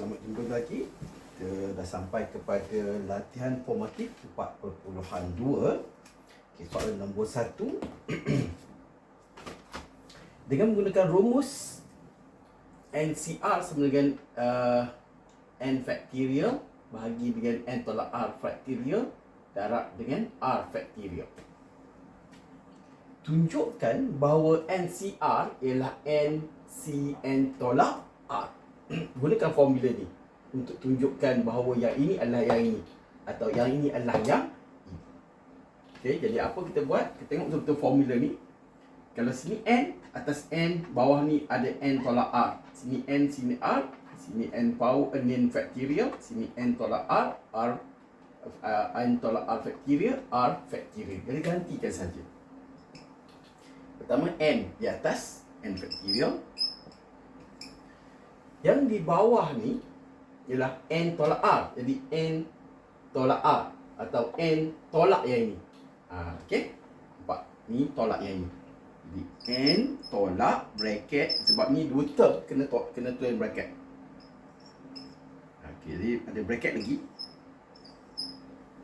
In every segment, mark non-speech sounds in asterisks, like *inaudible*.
selamat jumpa lagi. Kita dah sampai kepada latihan formatif 4.2. Okay, soalan nombor 1. *clears throat* dengan menggunakan rumus NCR sama dengan uh, N factorial bahagi dengan N tolak R factorial darab dengan R factorial. Tunjukkan bahawa NCR ialah NCN tolak R. Gunakan formula ni untuk tunjukkan bahawa yang ini adalah yang ini atau yang ini adalah yang. Okey, jadi apa kita buat? Kita tengok betul-betul formula ni. Kalau sini N, atas N, bawah ni ada N tolak R. Sini N, sini R. Sini N power, uh, N factorial. Sini N tolak R, R uh, N tolak R factorial, R factorial. Jadi gantikan saja. Pertama N di atas, N factorial. Yang di bawah ni ialah N tolak R. Jadi N tolak R atau N tolak yang ini. Ha, okay? Nampak? Ni tolak yang ini. Jadi N tolak bracket sebab ni dua term kena to, kena tulis bracket. Okay, jadi ada bracket lagi.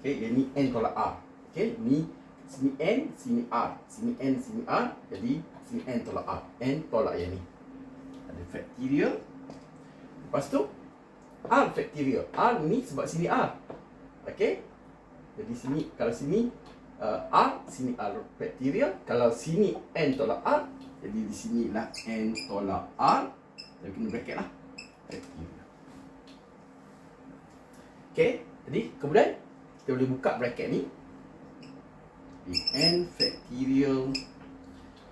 Okay, yang ni N tolak R. Okay, ni sini N, sini R. Sini N, sini R. Jadi sini N tolak R. N tolak yang ni. Ada factorial. Lepas tu, R factorial. R ni sebab sini R. Okay. Jadi sini, kalau sini uh, R, sini R factorial. Kalau sini N tolak R, jadi di sini lah N tolak R. Jadi kena bracket lah. Factorial. Okay. Jadi kemudian kita boleh buka bracket ni. Di N factorial.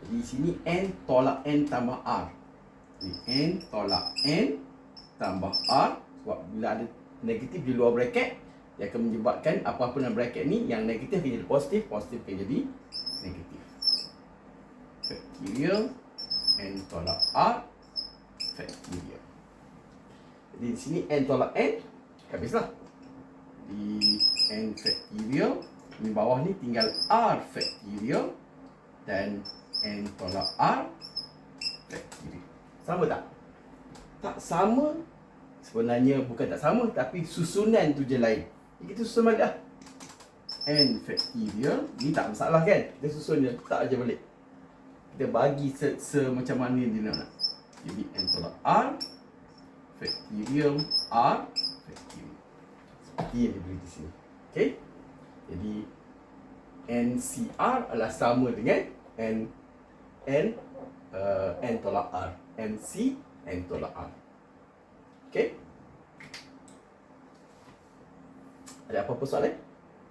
Jadi sini N tolak N tambah R. Jadi N tolak N tambah R sebab bila ada negatif di luar bracket dia akan menyebabkan apa-apa dalam bracket ni yang negatif akan jadi positif, positif akan jadi negatif. Factorial N tolak R factorial. Jadi di sini N tolak N habislah. Di N factorial di bawah ni tinggal R factorial dan N tolak R factorial. Sama tak? Tak sama Sebenarnya bukan tak sama Tapi susunan tu je lain. Kita susun balik lah. N factorial Ni tak masalah kan? Kita susun je Tak aja balik. Kita bagi se, se macam mana dia nak. Jadi N tolak R Factorial R Factorial Seperti yang diberi di sini. Okay? Jadi NCR adalah sama dengan N N uh, N tolak R. NC R Okay Ada apa-apa soalan?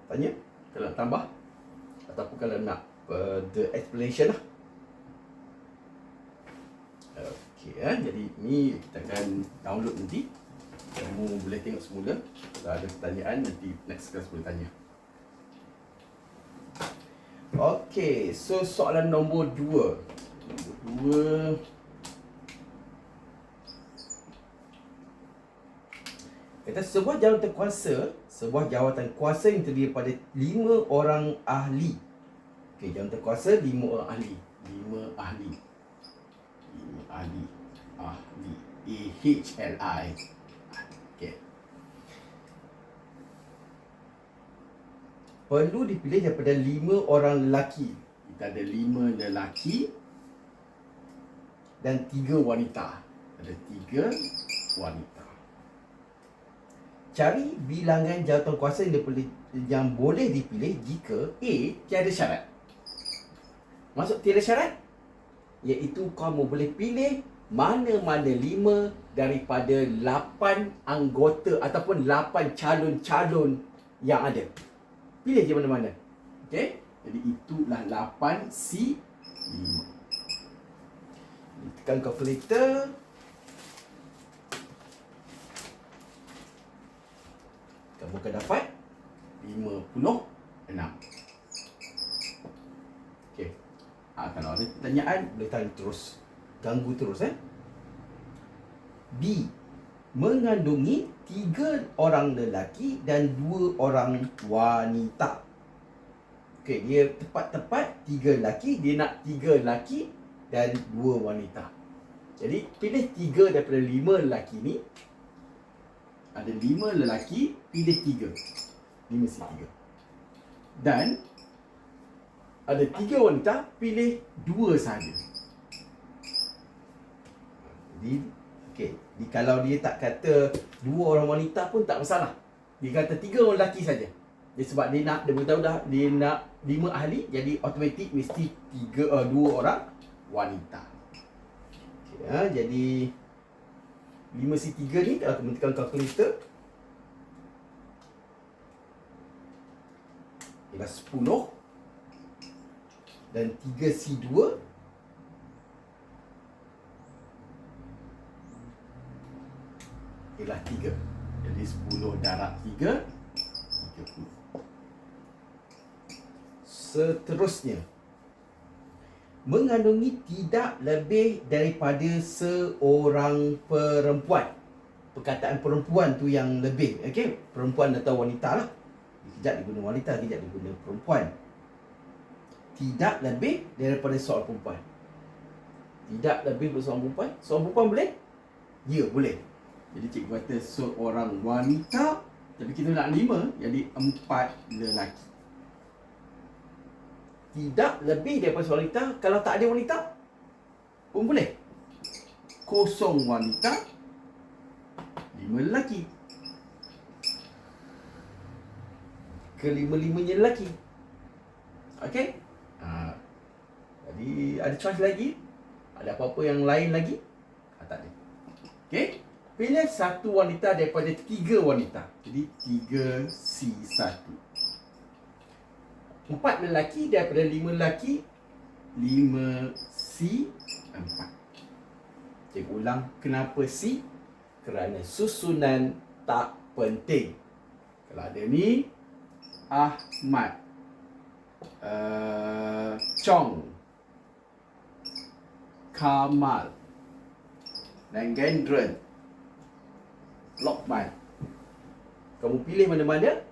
Tanya? Kalau nak tambah Ataupun kalau nak uh, The explanation lah. Okay eh? Jadi ni kita akan download nanti. Kamu boleh tengok semula. Kalau ada pertanyaan nanti next class boleh tanya. Okay, so soalan nombor dua. Nombor dua Kata sebuah jawatan kuasa, sebuah jawatan kuasa yang terdiri pada lima orang ahli. Okey, jawatan kuasa lima orang ahli. Lima ahli. Lima ahli. Ahli. A H L I. Okey. Perlu dipilih daripada lima orang lelaki. Kita ada lima lelaki dan tiga wanita. Ada tiga wanita. Cari bilangan jawatan kuasa yang, dipilih, yang boleh dipilih jika A tiada syarat. Maksud tiada syarat? Iaitu kamu boleh pilih mana-mana lima daripada lapan anggota ataupun lapan calon-calon yang ada. Pilih je mana-mana. Okey? Jadi itulah lapan C lima. Tekan calculator. Kamu akan dapat 56. Okey. Ha, kalau ada pertanyaan, boleh tanya terus. Ganggu terus eh. B. Mengandungi tiga orang lelaki dan dua orang wanita. Okey, dia tepat-tepat tiga lelaki, dia nak tiga lelaki dan dua wanita. Jadi pilih tiga daripada lima lelaki ni ada lima lelaki, pilih tiga. Lima si tiga. Dan ada tiga wanita, pilih dua sahaja. Jadi, okay. Jadi, kalau dia tak kata dua orang wanita pun tak masalah. Dia kata tiga orang lelaki saja. Dia sebab dia nak, dia beritahu dah, dia nak lima ahli, jadi automatik mesti tiga, uh, dua orang wanita. Okay, ha, jadi, lima si tiga ni, kalau kamu tekan kalkulator, ialah sepuluh dan tiga si dua ialah tiga. Jadi sepuluh darab tiga, tiga puluh. Seterusnya, mengandungi tidak lebih daripada seorang perempuan. Perkataan perempuan tu yang lebih, okey? Perempuan atau wanita lah. Kejap diguna wanita, kejap diguna perempuan. Tidak lebih daripada seorang perempuan. Tidak lebih daripada seorang perempuan. Seorang perempuan boleh? Ya, boleh. Jadi cikgu kata seorang wanita, tapi kita nak lima, jadi empat lelaki tidak lebih daripada wanita kalau tak ada wanita pun boleh. Kosong wanita lima lelaki. Kelima-limanya lelaki. Okey? Ha. jadi ada choice lagi? Ada apa-apa yang lain lagi? Ha, tak ada. Okey? Pilih satu wanita daripada tiga wanita. Jadi tiga C satu Empat lelaki daripada lima lelaki Lima C Empat. Cikgu ulang Kenapa C? Kerana susunan tak penting. Kalau ada ni Ahmad uh, Chong Kamal Dan Gendron Lokman. Kamu pilih mana-mana?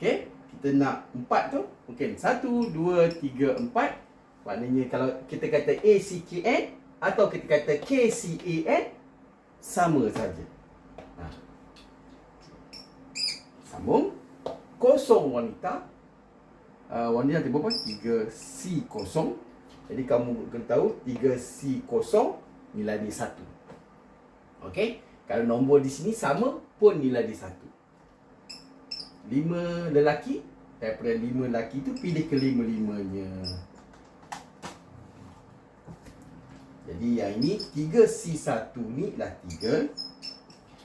Okay kita nak empat tu mungkin satu, dua, tiga, empat. Maknanya kalau kita kata A, C, K, N atau kita kata K, C, A, N sama saja. Ha. sambung. Kosong wanita. Uh, wanita nanti berapa? tiga C kosong. Jadi kamu kena tahu tiga C kosong nilai dia satu. Ok kalau nombor di sini sama pun nilai dia satu. Lima lelaki daripada lima lelaki tu pilih kelima-limanya. Jadi yang ini tiga c satu ni lah tiga,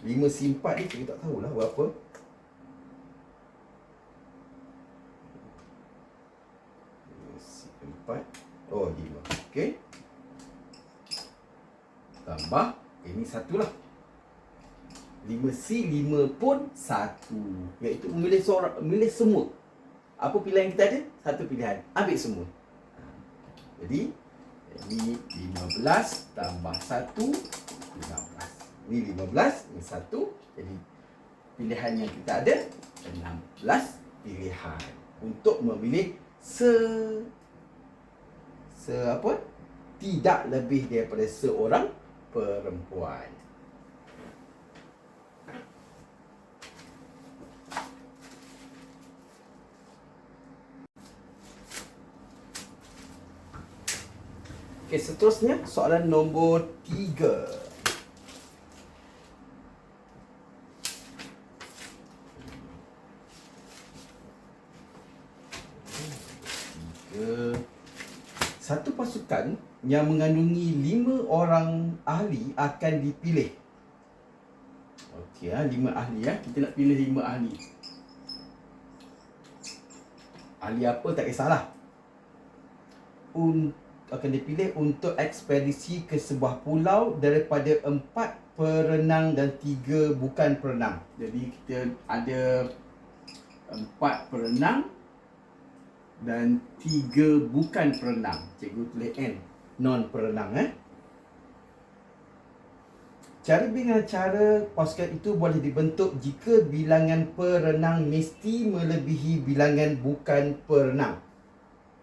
lima c empat ni kita tak tahulah berapa. c Oh, 5. Okey. Tambah. Ini satu lah. 5C, 5 pun satu. Iaitu memilih seorang, memilih semua. Apa pilihan kita ada? Satu pilihan. Ambil semua. Jadi, ini 15 tambah 1, 15. Ini 15, ini 1. Jadi, pilihan yang kita ada, 16 pilihan. Untuk memilih se... Se apa? Tidak lebih daripada seorang perempuan. Okey, seterusnya soalan nombor tiga. Satu pasukan yang mengandungi lima orang ahli akan dipilih. Okey, ha, lima ahli ya. Kita nak pilih lima ahli. Ahli apa tak kisahlah. Untuk akan dipilih untuk ekspedisi ke sebuah pulau daripada empat perenang dan tiga bukan perenang. Jadi kita ada empat perenang dan tiga bukan perenang. Cikgu tulis N. Non perenang eh. Cara dengan cara pasukan itu boleh dibentuk jika bilangan perenang mesti melebihi bilangan bukan perenang.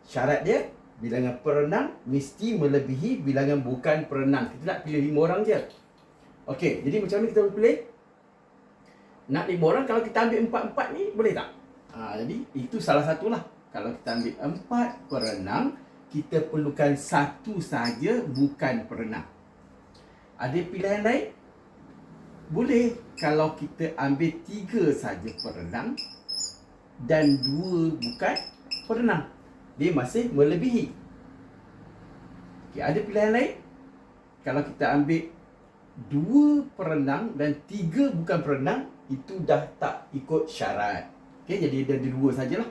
Syarat dia bilangan perenang mesti melebihi bilangan bukan perenang. Kita nak pilih lima orang je. Okey, jadi macam mana kita boleh pilih? nak lima orang kalau kita ambil empat-empat ni boleh tak? Ha, jadi itu salah satulah. Kalau kita ambil empat perenang, kita perlukan satu saja bukan perenang. Ada pilihan lain? Boleh kalau kita ambil tiga saja perenang dan dua bukan perenang. Dia masih melebihi. Okay, ada pilihan lain? Kalau kita ambil dua perenang dan tiga bukan perenang, itu dah tak ikut syarat. Okay, jadi ada dua sajalah.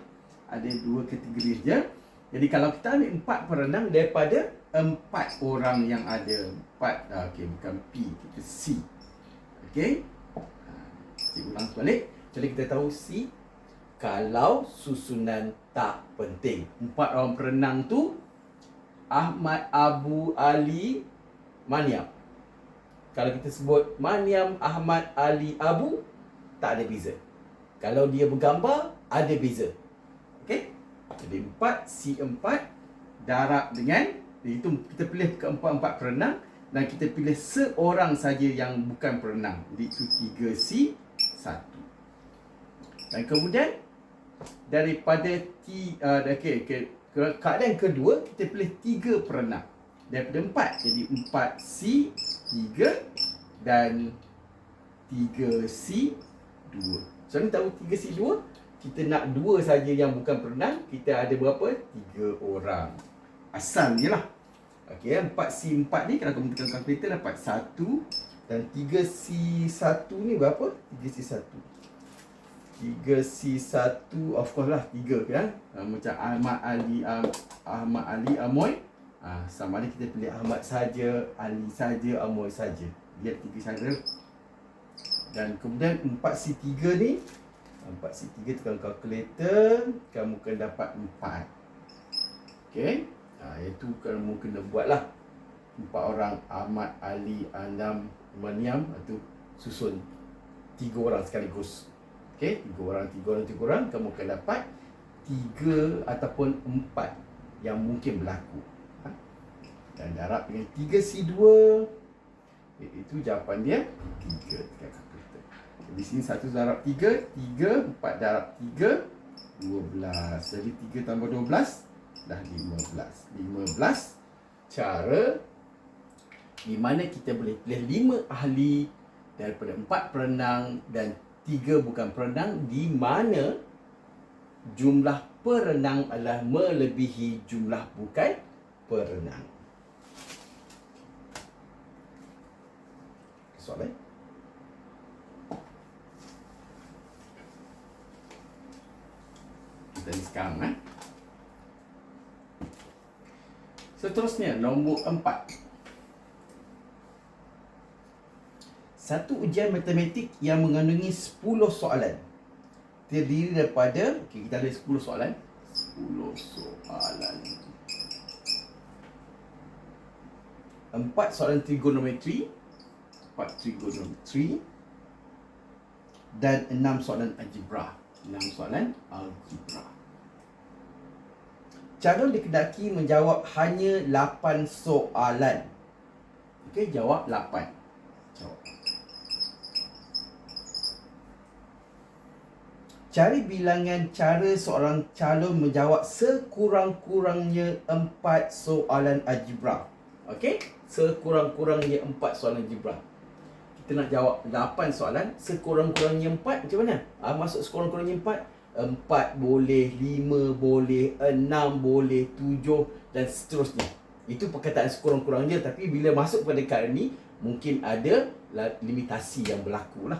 Ada dua kategori saja. Jadi kalau kita ambil empat perenang daripada empat orang yang ada. Empat, ah, okay, bukan P, kita C. Okay. Saya ulang balik. Jadi kita tahu C. Kalau susunan tak penting. Empat orang perenang tu Ahmad Abu Ali Maniam. Kalau kita sebut Maniam Ahmad Ali Abu tak ada beza. Kalau dia bergambar, ada beza. Okey? Jadi empat, C empat, darab dengan, itu kita pilih keempat-empat perenang dan kita pilih seorang saja yang bukan perenang. Jadi itu tiga C, satu. Dan kemudian, daripada T, uh, okay, okay, keadaan kedua, kita pilih tiga perenang. Daripada empat, jadi empat C, tiga dan tiga C, 2. So ni tahu 3 C2 Kita nak dua saja yang bukan perenang Kita ada berapa? 3 orang Asal je lah Okey, 4C4 ni kalau kamu tekan kalkulator dapat 1 dan 3C1 ni berapa? 3C1. 3C1 of course lah 3 kan. Uh, macam Ahmad Ali um, Ahmad Ali Amoy. Ah uh, sama ada kita pilih Ahmad saja, Ali saja, Amoy saja. Lihat tiga cara dan kemudian 4C3 ni 4C3 tekan kalkulator Kamu akan dapat 4 Okay ha, Itu kamu kena buat lah 4 orang Ahmad, Ali, Anam, Maniam Itu susun 3 orang sekaligus Okay 3 orang, 3 orang, 3 orang Kamu akan dapat 3 ataupun 4 Yang mungkin berlaku ha? Dan darab dengan 3C2 Itu jawapan dia 3 tekan di sini satu darab tiga, tiga, empat darab tiga, dua belas. Jadi tiga tambah dua belas, dah lima belas. Lima belas cara di mana kita boleh pilih lima ahli daripada empat perenang dan tiga bukan perenang di mana jumlah perenang adalah melebihi jumlah bukan perenang. Soalan? kita ni sekarang eh. Seterusnya nombor empat. Satu ujian matematik yang mengandungi 10 soalan. Terdiri daripada okay, kita ada 10 soalan. 10 soalan. Empat soalan trigonometri. Empat trigonometri. Dan enam soalan algebra. Enam soalan algebra. Calon dikedaki menjawab hanya 8 soalan. Okey, jawab 8. Jawab. Cari bilangan cara seorang calon menjawab sekurang-kurangnya 4 soalan algebra. Okey? Sekurang-kurangnya 4 soalan algebra. Kita nak jawab 8 soalan, sekurang-kurangnya 4 macam mana? Ah masuk sekurang-kurangnya 4 empat boleh, lima boleh, enam boleh, tujuh dan seterusnya. Itu perkataan sekurang-kurangnya tapi bila masuk pada kali ini mungkin ada limitasi yang berlaku lah.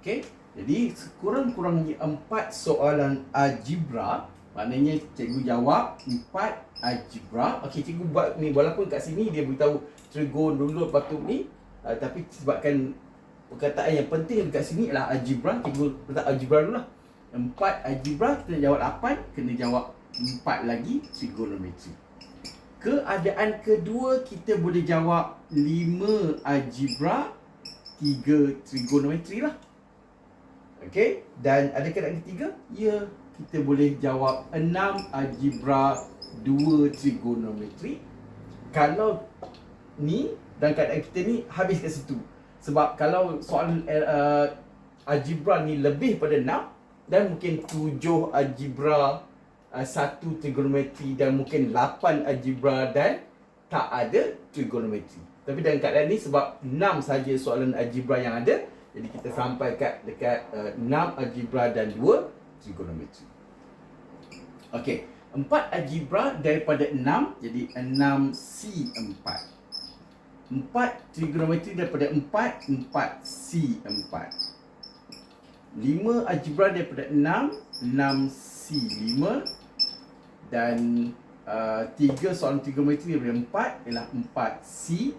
Okay? Jadi sekurang-kurangnya empat soalan algebra maknanya cikgu jawab empat algebra. Okey, cikgu buat ni walaupun kat sini dia beritahu trigon dulu lepas tu ni uh, tapi sebabkan perkataan yang penting dekat sini adalah algebra, cikgu letak algebra dulu lah. Empat algebra kita jawab lapan Kena jawab empat lagi trigonometri Keadaan kedua kita boleh jawab lima algebra Tiga trigonometri lah Okay Dan ada keadaan ketiga Ya Kita boleh jawab enam algebra Dua trigonometri. Kalau Ni Dan keadaan kita ni Habis kat situ. Sebab kalau soal uh, algebra ni lebih pada 6 dan mungkin 7 algebra uh, satu trigonometri dan mungkin 8 algebra dan tak ada trigonometri. Tapi dalam keadaan ni sebab 6 saja soalan algebra yang ada, jadi kita sampai kat dekat uh, 6 algebra dan 2 trigonometri. Okey, 4 algebra daripada 6 jadi 6C4. 4 trigonometri daripada 4 4C4. 5 algebra daripada 6 6C5 dan uh, tiga soalan trigonometri daripada empat ialah empat C.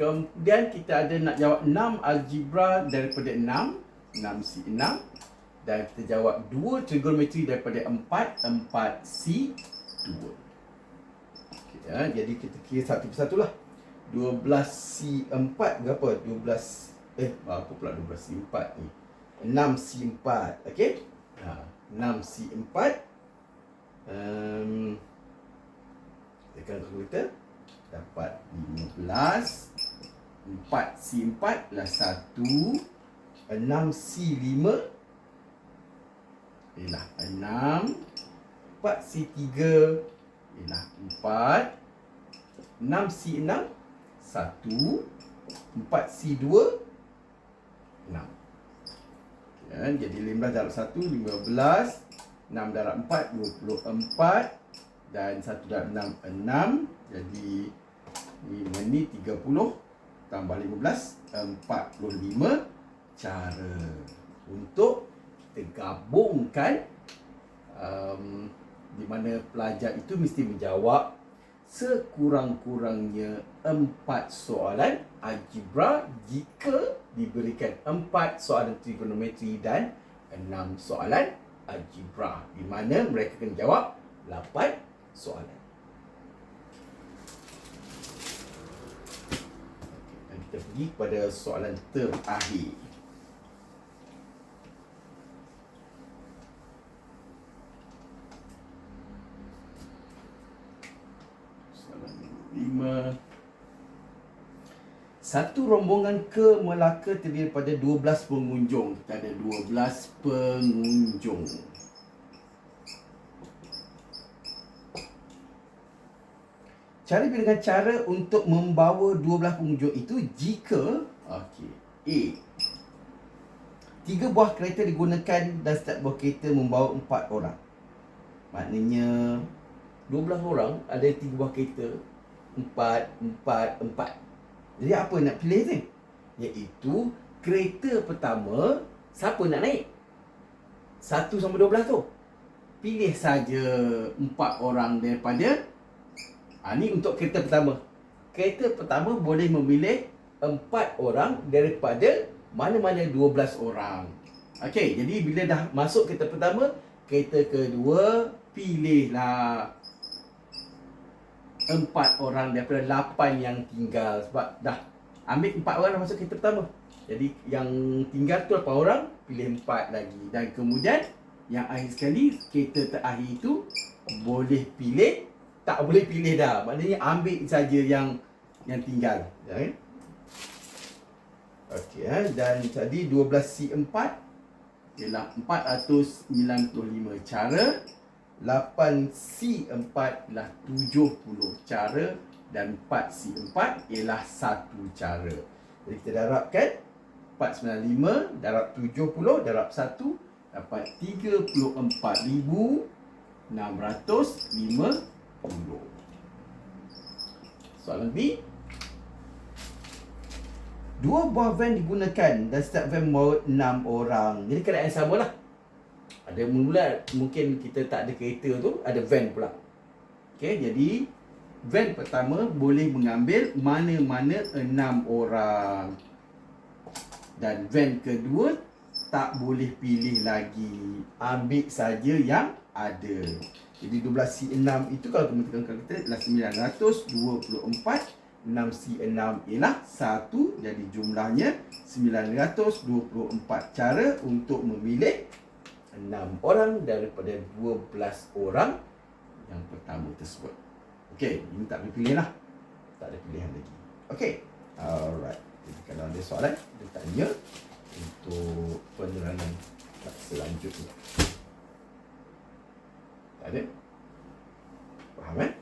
Kemudian kita ada nak jawab enam algebra daripada enam, enam C enam dan kita jawab dua trigonometri daripada empat, empat C dua. Okay, ya, jadi kita kira satu persatu lah. 12 C4 berapa? 12 eh apa pula 12 C4 ni? 6 C4. Okey? Ha. 6C4 um, Tekan kalkulator Dapat 15 4C4 lah 1 6C5 Ialah 6 4C3 Ialah 4 6C6 1 4C2 6 Ya, jadi 15 darab 1, 15 6 darab 4, 24 Dan 1 darab 6, 6 Jadi 5 ni 30 Tambah 15 45 Cara Untuk kita gabungkan um, Di mana pelajar itu mesti menjawab sekurang-kurangnya empat soalan algebra jika diberikan empat soalan trigonometri dan enam soalan algebra di mana mereka akan jawab lapan soalan. Dan kita pergi pada soalan terakhir. lima satu rombongan ke Melaka terdiri daripada 12 pengunjung. Kita ada 12 pengunjung. Cara dengan cara untuk membawa 12 pengunjung itu jika okey. A. Tiga buah kereta digunakan dan setiap buah kereta membawa empat orang. Maknanya 12 orang ada tiga buah kereta empat, empat, empat. Jadi apa nak pilih ni? Iaitu kereta pertama, siapa nak naik? Satu sama dua belas tu. Pilih saja empat orang daripada ha, Ni untuk kereta pertama. Kereta pertama boleh memilih Empat orang daripada Mana-mana dua belas orang. Okey, jadi bila dah masuk kereta pertama Kereta kedua Pilihlah empat orang daripada lapan yang tinggal. Sebab dah ambil empat orang dah masuk kereta pertama. Jadi yang tinggal tu lapan orang pilih empat lagi. Dan kemudian yang akhir sekali kereta terakhir itu boleh pilih tak boleh pilih dah. Maknanya ambil saja yang yang tinggal. Ya, kan? Okey eh? dan tadi 12C4 ialah 495 cara 8C4 ialah 70 cara dan 4C4 ialah 1 cara. Jadi kita darabkan 495 darab 70 darab 1 dapat 34,650. Soalan B. Dua buah van digunakan dan setiap van membawa 6 orang. Jadi keadaan sama lah. Ada mula mungkin kita tak ada kereta tu, ada van pula. Okey, jadi van pertama boleh mengambil mana-mana enam orang. Dan van kedua tak boleh pilih lagi. Ambil saja yang ada. Jadi 12C6 itu kalau tekan kalkulator ialah 924 6C6 ialah 1 jadi jumlahnya 924 cara untuk memilih enam orang daripada dua belas orang yang pertama tersebut. Okey, ini tak boleh pilih lah. Tak ada pilihan lagi. Okey. Alright. Jadi kalau ada soalan, tanya untuk penerangan selanjutnya. Tak ada. Faham eh?